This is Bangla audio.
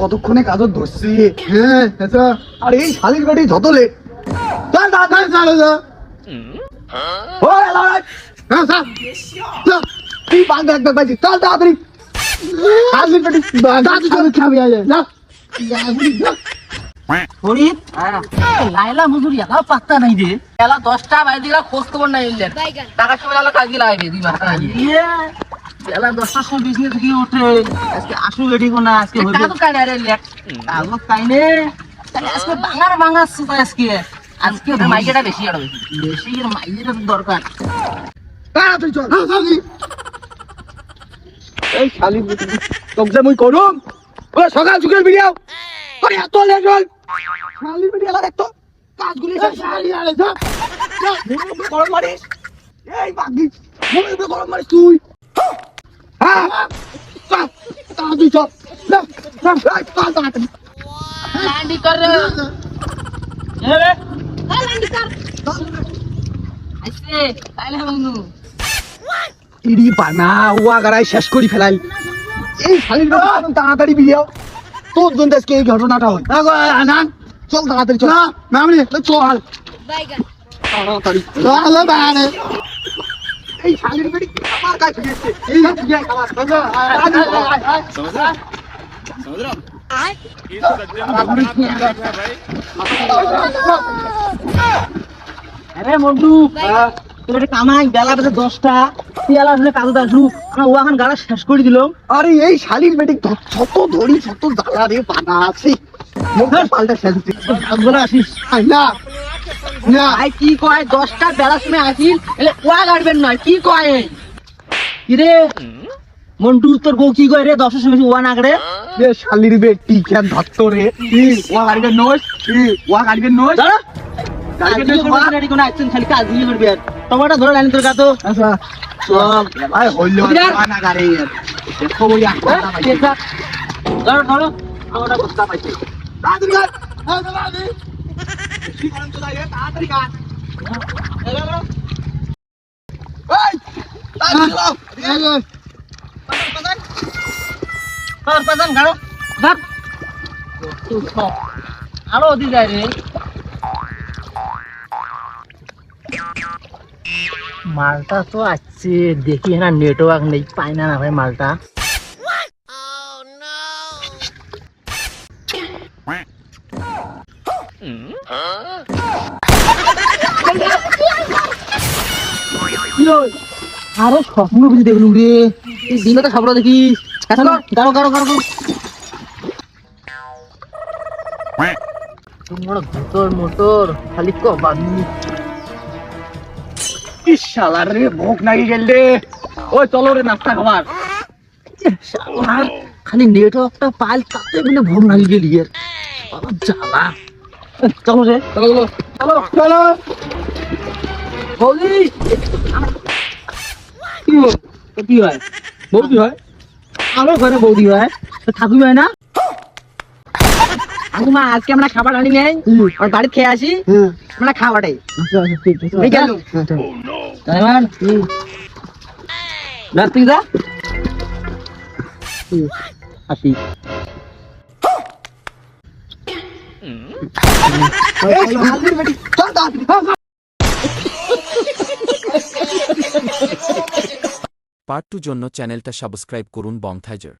কতক্ষণে কাজ ধরছি আর এই শালির বাড়ি যত লেট চল তাড়াতাড়ি চল তুই বাঘ দেখ চল তাড়াতাড়ি শালির বাড়ি দাদু চল খাবি আয় যা ফরিদ লাইলা মজুরি এত পাত্তা নাই রে। এলা দশটা বাইরে খোঁজ খবর নাই টাকা সময় ইয়ে এলা দশটার সময় বিজনেস থেকে ওঠে? আজকে আসু রেডি কোনা আজকে আরে লেখ। কাইনে? আজকে বাঙার বাঙার সুতা আজকে। আজকে মাইয়েটা বেশি। আর বেশি। মাইয়েটা দরকার। তাড়াতাড়ি চল। তাড়াতাড়ি এই শালি তোকে যে মুই করুম? ও সকাল সকাল এত লেট হল। শালি ভিডিও লাগা দেখতো কাজগুলি সব শালি! আরে যা যা গরম মারিস। এই বাগি মুখে গরম মারিস তুই। হ্যাঁ? ল্যান্ডি কর আইছে বন্ধু। ইডি বানা ওয়া গাড়াই শেষ করি ফেলাই এই শালির তাড়াতাড়ি ভিডিও তোর জন্য আজকে এই ঘটনাটা হয়। না চল তাড়াতাড়ি চল। না আমি চল। তাড়াতাড়ি। চল বাইরে আরে মন্টু তোর কামাই বেলা বেলা দশটা পেয়ালা হলে কাজে আসলু আমরা ওখান গাড়া শেষ করে দিলাম আরে এই শালির বেটি ছত ধরি ছত জ্বালা রে বানা আছে। মুখে পাল্টা ফেলতে বলে আসিস। না। না। ভাই কি কয়? দশটা বেলার সময় আসিল এলে ওয়া গাড়বেন নয় কি কয়? কিরে? মন্টু তোর বউ কি কয় রে? দশের সময় ওয়া না এ শালির বেটি কেন ধরতো রে? ওয়া গাড়িকে নোস ওয়া গাড়িকে নোস দাঁড়া। গাড়িকে নোস কোনো রেডি কোনো অ্যাকশন খালি কাজ দিয়ে করবি আর। টমাটো ধরে লাইন তোর কাতো ভাই হইল বিরাট। গাড়ি। দেখো বলি একটা ধরো ধরো। আমরা বস্তা পাইছি। তাড়াতাড়ি গাড়ি। হ্যাঁ তাড়াতাড়ি তো এই এই গাড়ো। ধর দি যায় রে। মালটা তো আছে দেখি না নেটওয়ার্ক নেই পাই না না ভাই মালটা। আরও স্বপ্ন বুঝি দেখলুম রে। এই দিনে তো স্বপ্ন দেখি। গাড়ো গাড়ো গাড়ো তোমার মোটর মোটর খালি কবাদি ইস শালার রে ভোগ নাকি গেল ওই চলো রে নাস্তা খাবার। শালার খালি নেটওয়ার্কটা পাইল তাতে বলে ভোগ লাগি গেলি এর জ্বালা। চলো রে চলো চলো। চলো বৌদি। কি হয়? বৌদি হয়? আমার ঘরে বৌদি হয়। ঠাকুর হয় না? ঠাকুমা আজকে আমরা খাবার আনি নেই। আমার বাড়ি খেয়ে আসি। আমরা খাওয়াটাই আচ্ছা আচ্ছা ঠিক আছে। ঠিক আছে? তাইমান রাত্রি দা আসি এই শালির বেটি চল তাড়াতাড়ি। পার্ট টু জন্য চ্যানেলটা সাবস্ক্রাইব করুন বংথাইজার